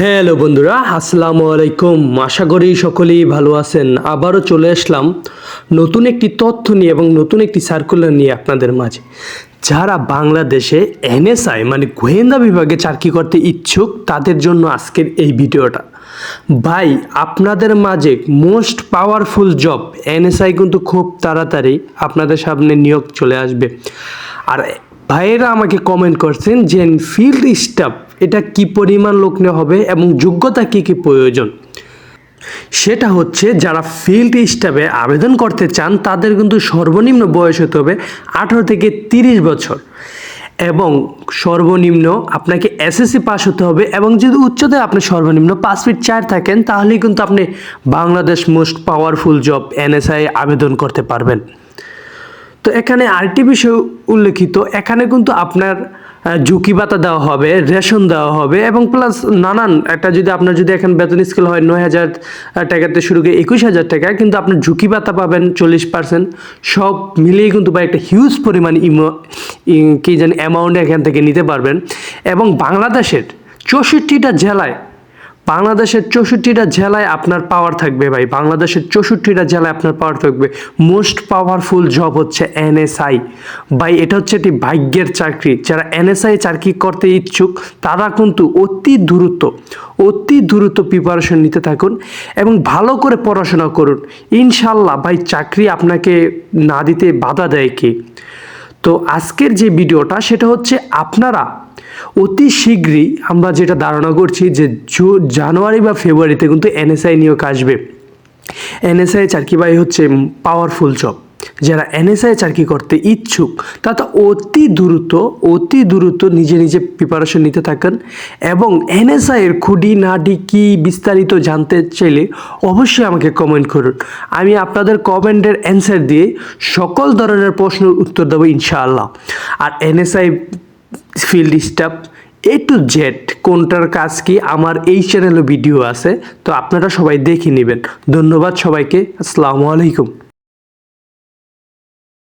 Hello বন্ধুরা, আসসালামু আলাইকুম। আশা করি সকলেই ভালো আছেন। আবারও চলে আসলাম নতুন একটি তথ্য নিয়ে এবং নতুন একটি সার্কুলার নিয়ে আপনাদের মাঝে। যারা বাংলাদেশে এনএসআই মানে গোয়েন্দা বিভাগে চাকরি করতে ইচ্ছুক, তাদের জন্য আজকের এই ভিডিওটা। ভাই, আপনাদের মাঝে মোস্ট পাওয়ারফুল জব এনএসআই কিন্তু খুব তাড়াতাড়ি আপনাদের সামনে নিয়োগ চলে আসবে। আর ভাইয়েরা আমাকে কমেন্ট করছেন যে ফিল্ড স্টাফ এটা কি পরিমাণ লোক নেওয়া হবে এবং যোগ্যতা কি কি প্রয়োজন? সেটা হচ্ছে, যারা ফিল্ড স্টাফে আবেদন করতে চান, তাদের কিন্তু সর্বনিম্ন বয়স হতে হবে আঠারো থেকে তিরিশ বছর। এবং সর্বনিম্ন আপনাকে এসএসসি পাস হতে হবে এবং যদি উচ্চতায় আপনি সর্বনিম্ন পাঁচ ফিট চার থাকেন, তাহলেই কিন্তু আপনি Bangladesh most powerful job NSI আবেদন করতে পারবেন। তো এখানে আরেকটি বিষয় উল্লেখিত, এখানে কিন্তু আপনার ঝুঁকি ভাতা দেওয়া হবে, রেশন দেওয়া হবে এবং প্লাস নানান, একটা যদি আপনার যদি এখন বেতন স্কেল হয় নয় হাজার টাকাতে শুরু করে একুশ হাজার টাকা, কিন্তু আপনার ঝুঁকি ভাতা পাবেন চল্লিশ পার্সেন্ট সব মিলিয়ে কিন্তু বা একটা হিউজ পরিমাণ ইমো কি জানি অ্যামাউন্ট এখান থেকে নিতে পারবেন। এবং বাংলাদেশের চৌষট্টিটা জেলায় বাংলাদেশের চৌষট্টিটা জেলায় আপনার পাওয়ার থাকবে ভাই। বাংলাদেশের চৌষট্টিটা জেলায় আপনার পাওয়ার থাকবে। মোস্ট পাওয়ারফুল জব হচ্ছে এনএসআই ভাই, এটা হচ্ছে একটি ভাগ্যের চাকরি। যারা এনএসআই চাকরি করতে ইচ্ছুক, তারা কিন্তু অতি দ্রুত অতি দ্রুত প্রিপারেশন নিতে থাকুন এবং ভালো করে পড়াশোনা করুন। ইনশাল্লাহ ভাই, চাকরি আপনাকে না দিতে বাধা দেয় কি? তো আজকের যে ভিডিওটা সেটা হচ্ছে আপনারা অতি শীঘ্রই আমরা যেটা ধারণা করছি যে জানুয়ারি বা ফেব্রুয়ারিতে কিন্তু এনএসআই নিয়োগ আসবে। এনএসআই চাকরি বাই হচ্ছে পাওয়ারফুল জব যারা এনএসআই চাকরি করতে ইচ্ছুক তারা অতি দ্রুত অতি দ্রুত নিজে নিজে প্রিপারেশন নিতে থাকেন এবং এনএসআই এর খুঁটি নাডি কি বিস্তারিত জানতে চাইলে অবশ্যই আমাকে কমেন্ট করুন। আমি আপনাদের কমেন্টের অ্যান্সার দিয়ে সকল ধরনের প্রশ্নের উত্তর দেবো ইনশাআল্লাহ। আর NSI field staff A to Z কোনটার কাজ কি? আমার এই চ্যানেলে ভিডিও আছে, তো আপনারা সবাই দেখে নেবেন। ধন্যবাদ সবাইকে, আসসালামু আলাইকুম।